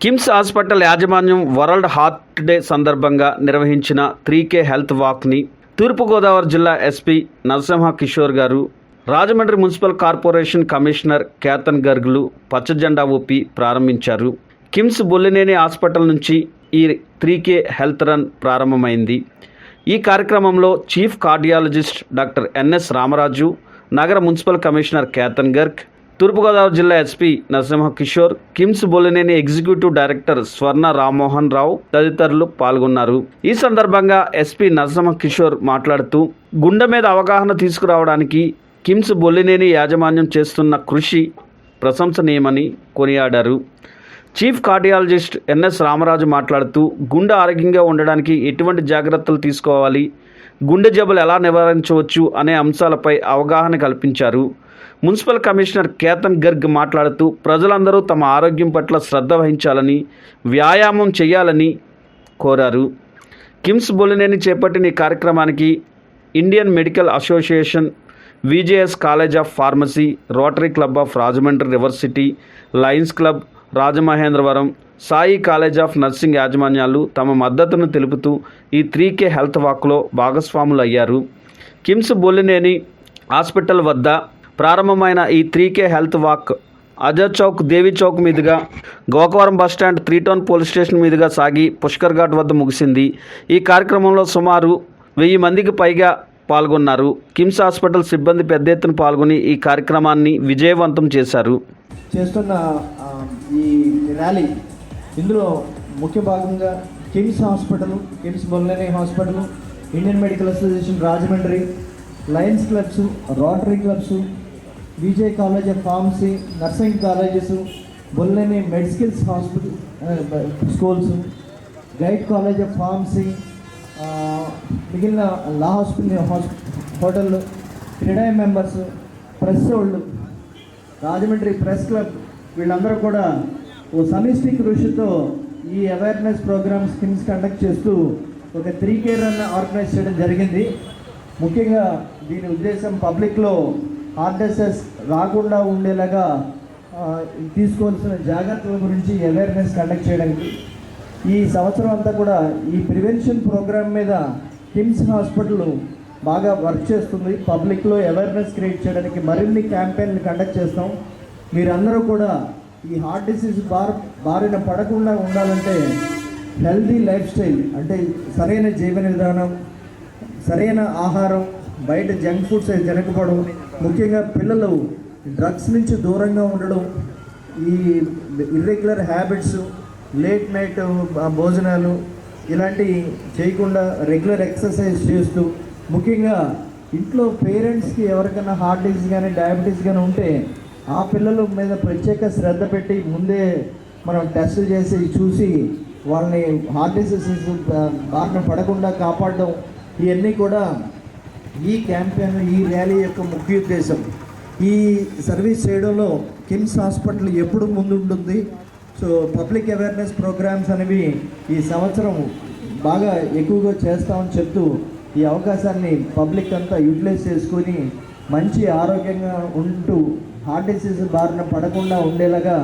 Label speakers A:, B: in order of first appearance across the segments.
A: KIMS hospital యాజమాన్యం world heart day సందర్భంగా నిర్వహించిన త్రీ కే హెల్త్ వాక్ని తూర్పుగోదావరి జిల్లా SP Narasimha Kishore garu Rajahmundry municipal corporation commissioner Ketan గర్గులు పచ్చజెండా ఊపి ప్రారంభించారు. కిమ్స్ బొల్లినేని హాస్పిటల్ నుంచి ఈ త్రీ కే హెల్త్ రన్ ప్రారంభమైంది. ఈ కార్యక్రమంలో chief cardiologist doctor NS Ramaraju నగర మున్సిపల్ కమిషనర్ కేతన్ గర్గ్ తూర్పుగోదావరి జిల్లా SP Narasimha Kishore KIMS Bollineni executive director Swarna Rammohan Rao తదితరులు పాల్గొన్నారు. ఈ సందర్భంగా ఎస్పీ నరసింహ కిషోర్ మాట్లాడుతూ గుండె మీద అవగాహన తీసుకురావడానికి కిమ్స్ బొల్లినేని యాజమాన్యం చేస్తున్న కృషి ప్రశంసనీయమని కొనియాడారు. చీఫ్ కార్డియాలజిస్ట్ ఎన్ఎస్ రామరాజు మాట్లాడుతూ గుండె ఆరోగ్యంగా ఉండడానికి ఎటువంటి జాగ్రత్తలు తీసుకోవాలి? గుండె జబ్బులు ఎలా నివారించవచ్చు అనే అంశాలపై అవగాహన కల్పించారు. మున్సిపల్ కమిషనర్ కేతన్ గర్గ్ మాట్లాడుతూ ప్రజలందరూ తమ ఆరోగ్యం పట్ల శ్రద్ధ వహించాలని వ్యాయామం చేయాలని కోరారు. కిమ్స్ బొలినేని చేపట్టిన ఈ కార్యక్రమానికి Indian medical association VJS college of pharmacy rotary club of Rajahmundry river city lions club Rajamahendravaram Sai college of nursing యాజమాన్యాలు తమ మద్దతును తెలుపుతూ ఈ త్రీ కే హెల్త్ వాక్లో భాగస్వాములు అయ్యారు కిమ్స్ బొల్లినేని హాస్పిటల్ వద్ద ప్రారంభమైన ఈ three K health walk Azar chowk Devi chowk మీదుగా Gokavaram bus stand three town police station మీదుగా సాగి పుష్కర్ ఘాట్ వద్ద ముగిసింది. ఈ కార్యక్రమంలో సుమారు వెయ్యి మందికి పైగా పాల్గొన్నారు. కిమ్స్ హాస్పిటల్ సిబ్బంది పెద్ద ఎత్తున పాల్గొని ఈ కార్యక్రమాన్ని విజయవంతం చేశారు.
B: చేస్తున్న ఈ ర్యాలీ ఇందులో ముఖ్య భాగంగా KIMS hospital KIMS Bollane hospital Indian medical association Rajahmundry lions clubs rotary clubs Vijay college of pharmacy nursing colleges Bollane మెడిసికల్స్ hospital schools guide college of pharmacy మిగిలిన లా హాస్పిటల్ హోటల్ క్రీడా మెంబర్స్ ప్రెస్ వాళ్ళు Rajahmundry press club వీళ్ళందరూ కూడా ఓ సమిష్టి కృషితో ఈ అవేర్నెస్ ప్రోగ్రామ్ స్కిమ్స్ కండక్ట్ చేస్తూ ఒక త్రీ కేర్ రన్ ఆర్గనైజ్ చేయడం జరిగింది. ముఖ్యంగా దీని ఉద్దేశం పబ్లిక్లో హార్ట్ రాకుండా ఉండేలాగా తీసుకోవాల్సిన జాగ్రత్తల గురించి అవేర్నెస్ కండక్ట్ చేయడానికి. ఈ సంవత్సరం అంతా కూడా ఈ ప్రివెన్షన్ ప్రోగ్రామ్ మీద కిమ్స్ హాస్పిటల్ బాగా వర్క్ చేస్తుంది. పబ్లిక్లో అవేర్నెస్ క్రియేట్ చేయడానికి మరిన్ని క్యాంపెయిన్లు కండక్ట్ చేస్తాం. మీరందరూ కూడా ఈ హార్ట్ డిసీజ్ బార్ బారిన పడకుండా ఉండాలంటే హెల్తీ లైఫ్ స్టైల్ అంటే సరైన జీవన విధానం సరైన ఆహారం బయట జంక్ ఫుడ్స్ అవి తినకపోవడం ముఖ్యంగా పిల్లలు డ్రగ్స్ నుంచి దూరంగా ఉండడం ఈ ఇర్రెగ్యులర్ హ్యాబిట్స్ లేట్ నైట్ భోజనాలు ఇలాంటివి చేయకుండా రెగ్యులర్ ఎక్సర్సైజ్ చేస్తూ ముఖ్యంగా ఇంట్లో పేరెంట్స్కి ఎవరికైనా హార్ట్ డిసీజ్ కానీ డయాబెటీస్ కానీ ఉంటే ఆ పిల్లల మీద ప్రత్యేక శ్రద్ధ పెట్టి ముందే మనం టెస్ట్ చేసి చూసి వాళ్ళని హార్ట్ డిసీజెస్ బారిన పడకుండా కాపాడడం ఇవన్నీ కూడా ఈ క్యాంపెయిన్ ఈ ర్యాలీ యొక్క ముఖ్య ఉద్దేశం. ఈ సర్వీస్ చేయడంలో కిమ్స్ హాస్పిటల్ ఎప్పుడు ముందు ఉంటుంది సో పబ్లిక్ అవేర్నెస్ ప్రోగ్రామ్స్ అనేవి ఈ సంవత్సరం బాగా ఎక్కువగా చేస్తామని చెప్తూ ఈ అవకాశాన్ని పబ్లిక్ అంతా యూటిలైజ్ చేసుకొని మంచి ఆరోగ్యంగా ఉంటూ హార్ట్ డిసీజ్ బారిన పడకుండా ఉండేలాగా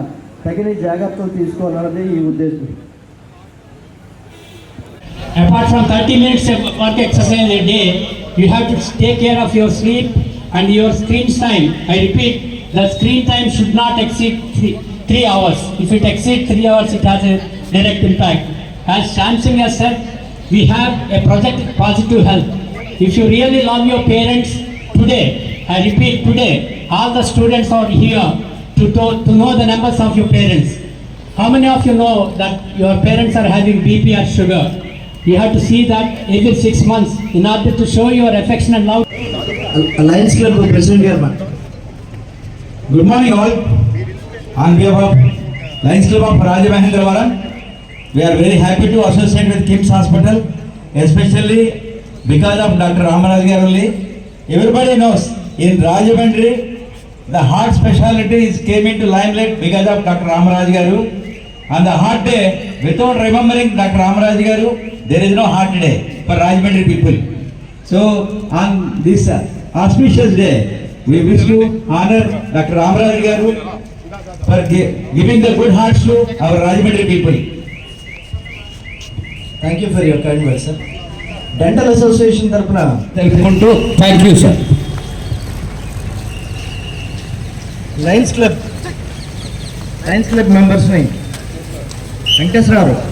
B: తగిన జాగ్రత్తలు తీసుకోవాలన్నది ఈ ఉద్దేశం
C: Apart from 30 minutes of work exercise a day, you have to take care of your sleep and your screen time. I repeat, the screen time should not exceed three, three hours. If it exceeds three hours, it has a direct impact. As Samsung has said, we have a project Positive Health. If you really love your parents today, I repeat today, all the students are here to, to, to know the numbers of your parents. How many of you know that your parents are having BP or sugar? You have to see that every six months in order to show your affection and love.
B: Alliance Club President Chairman.
D: Good morning all. On behalf of Lions Club of Raja Mahendravaran, we are very happy to associate with KIMS Hospital, especially because of Dr. Ramaraj Garali. Everybody knows in Rajahmundry the heart speciality is came into limelight because of doctor Ramaraju garu and the heart day without remembering doctor Ramaraju garu there is no heart day for Rajahmundry people so on this auspicious day we wish to honour doctor Ramaraju garu for giving the good hearts to our Rajahmundry people
B: thank you for your kind word sir dental association తరఫున
C: తెలుసుకుంటూ thank you sir
B: lions club. Lions club మెంబర్స్ని. వెంకటేశ్వరరావు.